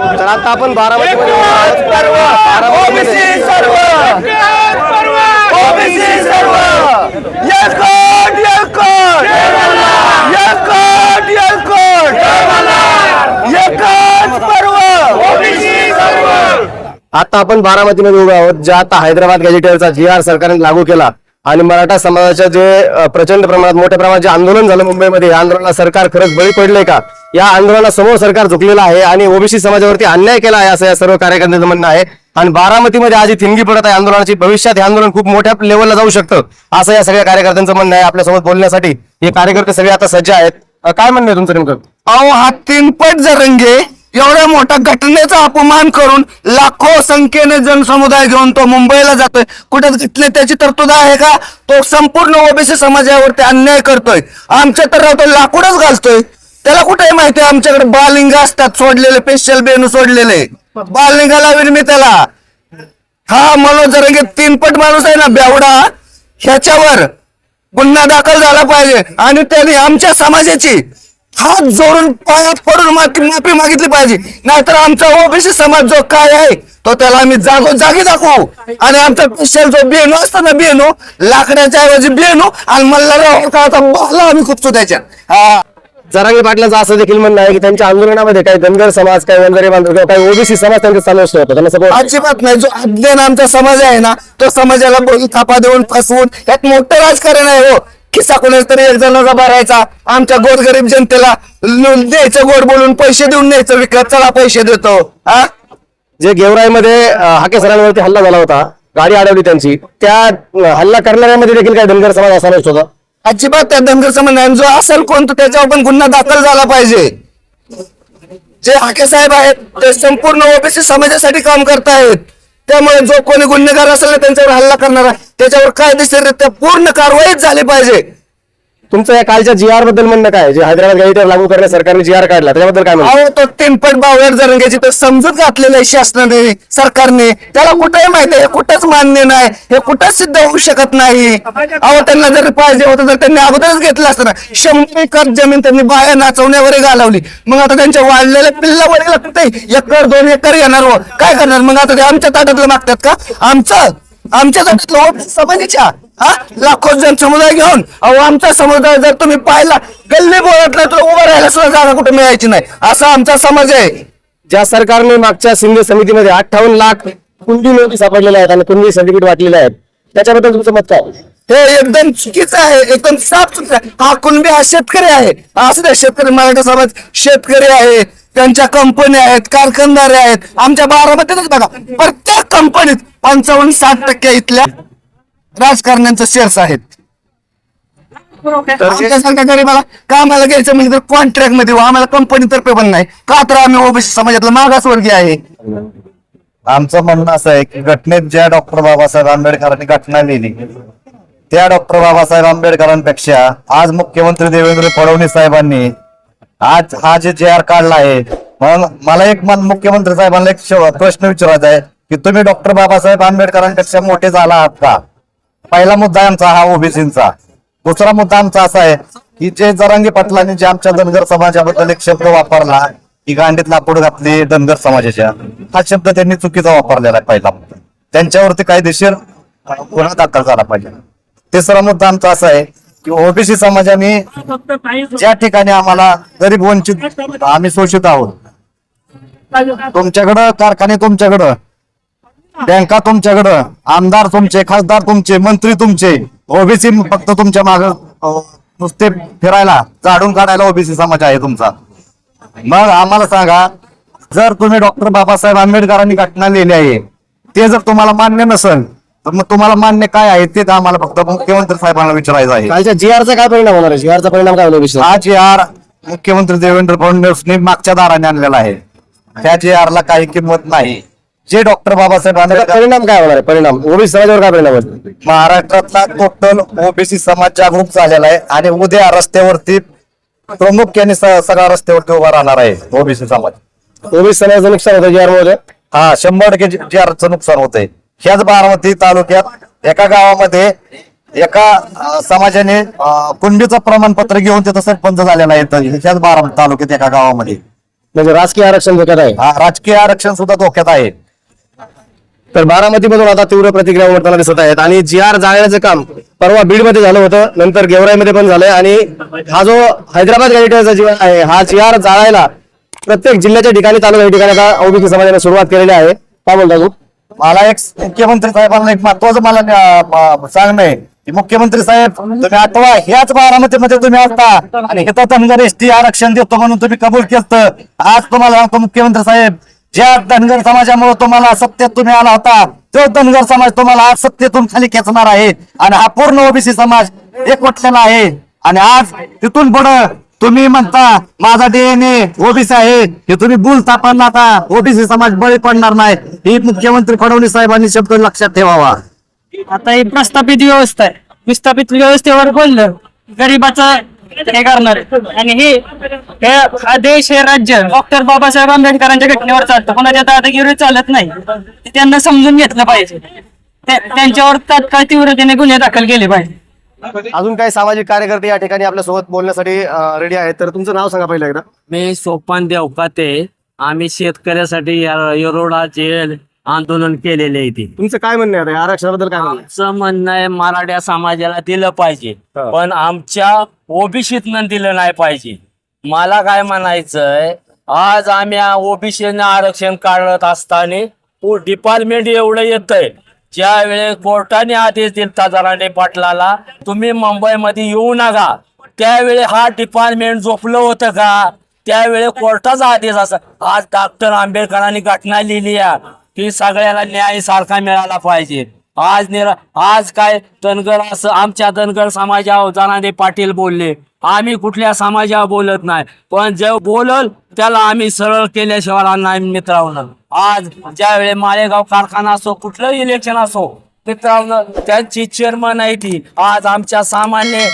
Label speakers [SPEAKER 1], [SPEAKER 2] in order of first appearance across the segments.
[SPEAKER 1] तर आता आपण बारामतीमध्ये बारामतीमध्ये आता आपण बारामतीमध्ये उभे आहोत. ज्या आता हैदराबाद गॅजेटियरचा जी आर सरकारने लागू केला. आणि मराठा समाजाच्या जे प्रचंड प्रमाणात मोठ्या प्रमाणात जे आंदोलन झालं मुंबईमध्ये या आंदोलनाला सरकार खरंच बळी पडले का? या आंदोलनासमोर सरकार झुकलेलं आहे आणि ओबीसी समाजावरती अन्याय केला आहे असं या सर्व कार्यकर्त्यांचं म्हणणं आहे. आणि बारामतीमध्ये आज ही थिंगी पडत आहे आंदोलनाची. भविष्यात हे आंदोलन खूप मोठ्या लेवलला जाऊ शकतं असं या सगळ्या कार्यकर्त्यांचं म्हणणं आहे. आपल्यासोबत बोलण्यासाठी हे कार्यकर्ते सगळे आता सज्ज आहेत. काय म्हणणं आहे तुमचं नेमकं?
[SPEAKER 2] अहो हा तीनपट जरंगे. एवढ्या मोठ्या घटनेचा अपमान करून लाखो संख्येने जनसमुदाय घेऊन तो मुंबईला जातोय. कुठे घटने त्याची तरतूद आहे का? तो संपूर्ण ओबीसी समाजावरती अन्याय करतोय. आमच्या तर तो लाकूडच घालतोय. त्याला कुठे माहिती आमच्याकडे बालिंग असतात सोडलेले पेशल बेनू सोडलेले. बालिंगाला लावीन मी त्याला. हा मनोज जरंगे तीनपट माणूस आहे ना बेवडा. ह्याच्यावर गुन्हा दाखल झाला पाहिजे. आणि त्याने आमच्या समाजाची हात जोडून पायात पडून माफी मागितली पाहिजे. नाहीतर आमचा ओबीसी समाज जो काय आहे तो त्याला आम्ही जागो जागी दाखवू. आणि आमचा स्पेशल जो बेनू असतो ना बेनू लाकडाच्या ऐवजी बेनू आणि बाला आम्ही खुपसू त्याच्या हा.
[SPEAKER 1] जरांगे पाटलांचं असं देखील म्हणणं आहे की त्यांच्या आंदोलनामध्ये काही धनगर समाज काही वंजारी बांधव किंवा काही ओबीसी समाज त्यांचा समावेश होतो. त्यांना सपोर्ट
[SPEAKER 2] अजिबात नाही. जो अज्ञान आमचा समाज आहे ना तो समाजाला थापा देऊन फसवून यात मोठं राजकारण आहे हो. खिसा कोणाच तरी एक जणाचा भरायचा. आमच्या गोरगरीब जनतेला ल- द्यायचं गोड बोलून पैसे देऊन न्यायचं विकत चला पैसे देतो. हा?
[SPEAKER 1] जे गेवराईमध्ये अं, हाके सरांवरती हल्ला झाला होता गाडी अडवली त्यांची त्या अं, हल्ला करणाऱ्यामध्ये देखील काही धनगर समाज समावेश होता
[SPEAKER 2] अजिबात त्या धनगर समाज नाही. जो असेल कोण तो त्याच्यावर पण गुन्हा दाखल झाला पाहिजे. जे हाके साहेब आहेत ते संपूर्ण ओबीसी समाजासाठी काम करतायत. त्यामुळे जो कोणी गुन्हेगार असेल ना त्यांच्यावर हल्ला करणारा त्याच्यावर कायदेशीररित्या पूर्ण कारवाईच झाली पाहिजे.
[SPEAKER 1] तुमचं या कालच्या जी आरबद्दल म्हणणं काय? जे हैदराबाद गॅजेटियर लागू करण्यास सरकारने जी आर काढला त्याच्याबद्दल काय म्हणणं?
[SPEAKER 2] अहो तो तीनपट बावयर जरंग्याची तर समजूत घातलेलं आहे शासनाने सरकारने. त्याला कुठेही माहिती आहे कुठंच मान्य नाही हे कुठंच सिद्ध होऊ शकत नाही. अहो त्यांना जर पाहिजे होतं तर त्यांनी अगोदरच घेतलं असतं ना. शंभर एकर जमीन त्यांनी बाया नाचवण्यावर घालवली. मग आता त्यांच्या वाढलेल्या पिल्लावर लागते एकर दोन एकर येणार हो. काय करणार? मग आता ते आमच्या ताटातलं मागतात का? आमचं आमच्या हो, समाजाच्या हा? लाखो जन समुदाय घेऊन. अहो आमचा समुदाय जर तुम्ही पाहिला गल्ली बोलत नाही तर उभं राहायला सुद्धा जागा कुठे मिळायची नाही. असा आमचा समाज आहे.
[SPEAKER 1] ज्या सरकारने मागच्या शिंदे समितीमध्ये अठ्ठावन्न लाख कुंडी नोटी सापडलेल्या आहेत आणि कुंडी सर्टिफिकेट वाटलेले आहेत त्याच्याबद्दल तुमचं मत काय?
[SPEAKER 2] हे एकदम चुकीचं आहे एकदम साफ चुकीचं आहे. हा कुणबी हा शेतकरी आहे. असं नाही शेतकरी मराठा समाज शेतकरी आहे. त्यांच्या कंपन्या आहेत कारखानदारे आहेत आमच्या बारामतीतच बघा. प्रत्येक कंपनीत पंचावन्न साठ टक्के इथल्या राजकारण्यांचं शेअर्स आहेत. आमच्यासारख्या गरीबाला कामाला घ्यायचं म्हणजे तर कॉन्ट्रॅक्टमध्ये. आम्हाला कंपनी तर्फे पण नाही. का तर आम्ही ओबीसी समाजातला मागासवर्गीय आहे.
[SPEAKER 3] आमचं म्हणणं असं आहे की घटनेत ज्या डॉक्टर बाबासाहेब आंबेडकरांनी घटना लिहिली त्या डॉक्टर बाबासाहेब आंबेडकरांपेक्षा आज मुख्यमंत्री देवेंद्र फडणवीस साहेबांनी आज हा जे जे आर काढला आहे मग मला एक मन मुख्यमंत्री साहेबांना एक प्रश्न विचारायचा आहे की तुम्ही डॉक्टर बाबासाहेब आंबेडकरांपेक्षा मोठे झाला आहात का? पहिला मुद्दा आमचा हा ओबीसीचा. दुसरा मुद्दा आमचा असा आहे की जे जरांगी पाटलांनी जे आमच्या धनगर समाजाबद्दल एक शब्द वापरला की गांडीत लाकूड घातली धनगर समाजाच्या हा शब्द त्यांनी चुकीचा वापरलेला आहे पहिला मुद्दा. त्यांच्यावरती कायदेशीर गुन्हा दाखल झाला पाहिजे. तिसरा मुद्दा आमचा असा आहे की ओबीसी समाजाने ज्या ठिकाणी आम्हाला गरीब वंचित आम्ही शोषित आहोत. तुमच्याकडं कारखाने तुमच्याकडं बँका तुमच्याकडं आमदार तुमचे खासदार तुमचे मंत्री तुमचे ओबीसी फक्त तुमच्या माग नुसते फिरायला झाडून काढायला ओबीसी समाज आहे तुमचा. मग आम्हाला सांगा जर तुम्ही डॉक्टर बाबासाहेब आंबेडकरांनी घटना लिहिली आहे ते जर तुम्हाला मान्य नसेल तर मग तुम्हाला मान्य काय आहे ते तर आम्हाला फक्त मुख्यमंत्री साहेबांना विचारायचं आहे.
[SPEAKER 1] कालच्या जी आरचा काय परिणाम होणार आहे? जी आरचा परिणाम काय होणार आहे?
[SPEAKER 3] हा जे आर मुख्यमंत्री देवेंद्र फडणवीसने मागच्या दाराने आणलेला आहे. त्या जे आर ला काही किंमत नाही. जे डॉक्टर बाबासाहेब आंबेडकर
[SPEAKER 1] परिणाम काय होणार आहे? परिणाम? ओबीसी समाजावर काय परिणाम होईल?
[SPEAKER 3] महाराष्ट्रातला टोटल ओबीसी समाज जागरूक झालेला आहे आणि उद्या रस्त्यावरती प्रामुख्याने स- सगळा रस्त्यावरती उभा राहणार आहे ओबीसी समाज.
[SPEAKER 1] ओबीसी समाजाचं नुकसान होतं जी आरमध्ये
[SPEAKER 3] हा शंभर टक्के जे आरचं नुकसान होतंय. ह्याच बारामती तालुक्यात एका गावामध्ये एका समाजाने कुंडीचं प्रमाणपत्र घेऊन तिथं सरपंच झालेला आहे. ह्याच्याच बारामती तालुक्यात एका गावामध्ये.
[SPEAKER 1] म्हणजे राजकीय आरक्षण धोक्यात आहे?
[SPEAKER 3] हा राजकीय आरक्षण सुद्धा धोक्यात आहे.
[SPEAKER 1] तर बारामतीमधून आता तीव्र प्रतिक्रिया उमटताना दिसत आहेत. आणि जी आर जाळण्याचं काम परवा बीडमध्ये झालं होतं. नंतर गेवराईमध्ये पण झालंय. आणि हा जो हैदराबाद गॅजेटियरचा जी आहे हा जी आर जाळायला प्रत्येक जिल्ह्याच्या ठिकाणी तालुका ठिकाणी आता ओबीसी समाजाने सुरुवात केलेली आहे. काय बोलता तू?
[SPEAKER 3] मला एक मुख्यमंत्री साहेबांना एक महत्वाचं मला सांगणं आहे की मुख्यमंत्री साहेब तुम्ही आठवा ह्याच बारामतीमध्ये तुम्ही असता आणि इथं धनगर एसटी आरक्षण देतो म्हणून तुम्ही कबूल केलं आज तुम्हाला सांगतो मुख्यमंत्री साहेब ज्या धनगर समाजामुळे तुम्हाला सत्तेत तुम्ही आला होता तो धनगर समाज तुम्हाला आज सत्तेतून खाली खेचणार आहे. आणि हा पूर्ण ओबीसी समाज एकवटलेला आहे. आणि आज तिथून पुढं तुम्ही म्हणता माझा डीएनए ओबीसी आहे. हे तुम्ही बोलता पण आता ओबीसी समाज बळी पडणार नाही. ही मुख्यमंत्री फडणवीस साहेबांनी शब्द लक्षात ठेवावा.
[SPEAKER 4] आता ही प्रस्थापित व्यवस्था आहे. विस्थापित व्यवस्थेवर बोललं गरीबाचं हे करणार आणि हे देश हे राज्य डॉक्टर बाबासाहेब आंबेडकरांच्या घटनेवर चालतं. कोणाच्या दादागिरी चालत नाही. त्यांना समजून घेतलं पाहिजे. त्यांच्यावर तात्काळ तीव्रतेने गुन्हे दाखल केले पाहिजे.
[SPEAKER 1] अजून काही सामाजिक कार्यकर्ते या ठिकाणी आपल्यासोबत बोलण्यासाठी रेडी आहेत. तर तुमचं नाव सांगा पहिलं एकदा.
[SPEAKER 5] मी सोपान देवकाते. आम्ही शेतकऱ्यासाठी या- येरोडा जेल आंदोलन केलेले आहे ते
[SPEAKER 1] तुमचं काय म्हणणं आहे आता? आरक्षणाबद्दल काय म्हणणं आहे?
[SPEAKER 5] आमचं म्हणणं आहे मराठा समाजाला दिलं पाहिजे.
[SPEAKER 1] हा.
[SPEAKER 5] पण आमच्या ओबीसीतनं दिलं नाही पाहिजे. मला काय म्हणायचंय आज आम्ही ओबीसीनं आरक्षण काढत असताना डिपार्टमेंट एवढं येतंय. ज्या वेळेस कोर्टाने आदेश दिलता जरांडे पाटलाला तुम्ही मुंबईमध्ये येऊ नका. त्यावेळी हा डिपार्टमेंट झोपलं होतं का? त्यावेळी कोर्टाचा आदेश असा. आज डॉक्टर आंबेडकरांनी घटना लिहिली आहे. की सगळ्याला न्याय सारखा मिळाला पाहिजे. आज निरा आज काय धनगर असं आमच्या धनगर समाजावर जनादे पाटील बोलले. आम्ही कुठल्या समाजावर बोलत नाही. पण जे बोलल त्याला आम्ही सरळ केल्याशिवाय नाही मित्रांनो. आज ज्यावेळी माळेगाव कारखाना असो कुठलं इलेक्शन असो मित्रांनो त्यांची चेअरमन आहे ती. आज आमच्या सामान्य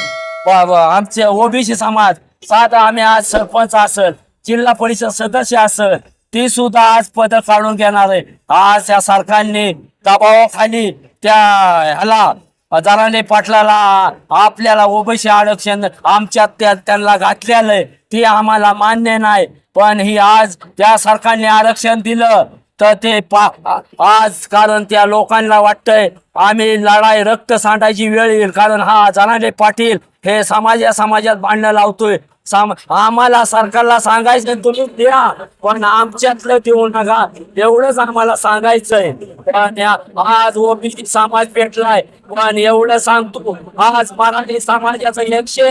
[SPEAKER 5] आमचे ओबीसी समाज साधा आम्ही आज सरपंच असल जिल्हा परिषद सदस्य असल ती सुद्धा आज पद काढून घेणार आहे. आज त्या सरकारने दबावाखाली त्या ह्याला दराने पाटलाला आपल्याला ओबीसी आरक्षण आमच्यात त्या त्यांना घातलेलं आहे. आम्हाला मान्य नाही. पण ही आज त्या सरकारने आरक्षण दिलं तर ते पा आज कारण त्या लोकांना वाटतंय आम्ही लढाई रक्त सांडायची वेळ येईल. कारण हा जनाडे पाटील हे समाजा समाजात भांडणं लावतोय. आम्हाला सरकारला सांगायचं तुम्ही द्या. पण आमच्यातलं देऊ नका. एवढंच आम्हाला सांगायचंय. पण आज ओबीसी समाज भेटलाय. पण एवढं सांगतो आज मराठी समाजाचं एकशे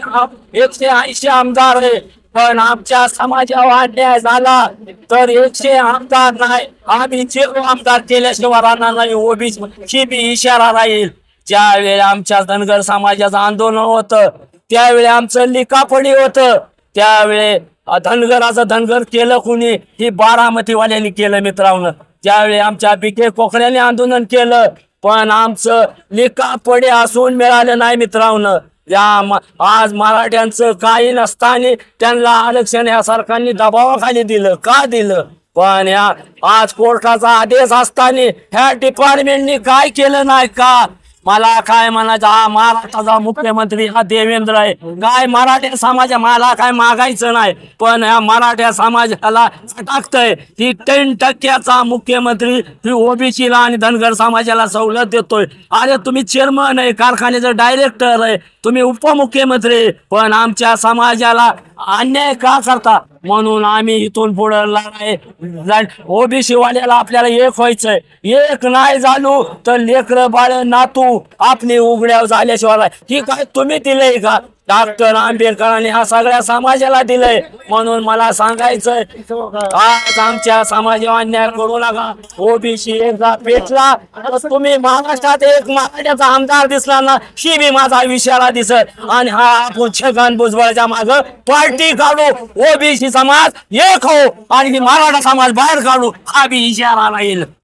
[SPEAKER 5] एकशे ऐंशी आमदार आहे. पण आमच्या समाजावर अन्याय झाला तर एकशे आमदार नाही. आम्ही झिरो आमदार केल्याशिवाय राहणार नाही. ओबीसी ही बी इशारा राहील. ज्यावेळी आमच्या धनगर समाजाचं आंदोलन होतं त्यावेळी आमचं लिकापडी होतं. त्यावेळी धनगराचं धनगर केलं कुणी? ही बारामतीवाल्यांनी केलं मित्रांनो. त्यावेळी आमच्या बिके कोकण्याने आंदोलन केलं पण आमचं लिकापडी असून मिळालं नाही मित्रांनो. या आज मराठ्यांचं काही नसताना त्यांना आरक्षण या सरकारने दबावाखाली दिलं. का दिलं? पण या आज कोर्टाचा आदेश असताना ह्या डिपार्टमेंटनी काय केलं नाही का? मला काय म्हणायचं? हा महाराष्ट्राचा मुख्यमंत्री हा देवेंद्र आहे. काय मराठ्या समाज मला काय मागायचं नाही. पण या मराठ्या समाजाला टाकतंय ही टेन टक्क्याचा मुख्यमंत्री ही ओबीसीला आणि धनगर समाजाला सवलत देतोय. अरे तुम्ही चेअरमन आहे कारखान्याचं डायरेक्टर आहे. तुम्ही उपमुख्यमंत्री पण आमच्या समाजाला अन्याय का करता? म्हणून आम्ही इथून पुढे लढाई ओबीसी वाल्याला आपल्याला एक व्हायचंय. एक नाही झालो तर लेकर बाळ नातू आपली उघड्यावर झाल्याशिवाय ही काय तुम्ही दिलंय का? डॉक्टर आंबेडकरांनी हा सगळ्या समाजाला दिलंय. म्हणून मला सांगायचंय आज आमच्या समाजावर अन्याय करू नका. ओबीसी एकदा पेटला तुम्ही महाराष्ट्रात एक मराठ्याचा आमदार दिसला ना ही मी माझा विषयाला दिसत. आणि हा आपण छगन भुजबळच्या माग पार्टी काढू. ओबीसी समाज एक हो आणि मराठा समाज बाहेर काढू. हा बी इशारा राहील.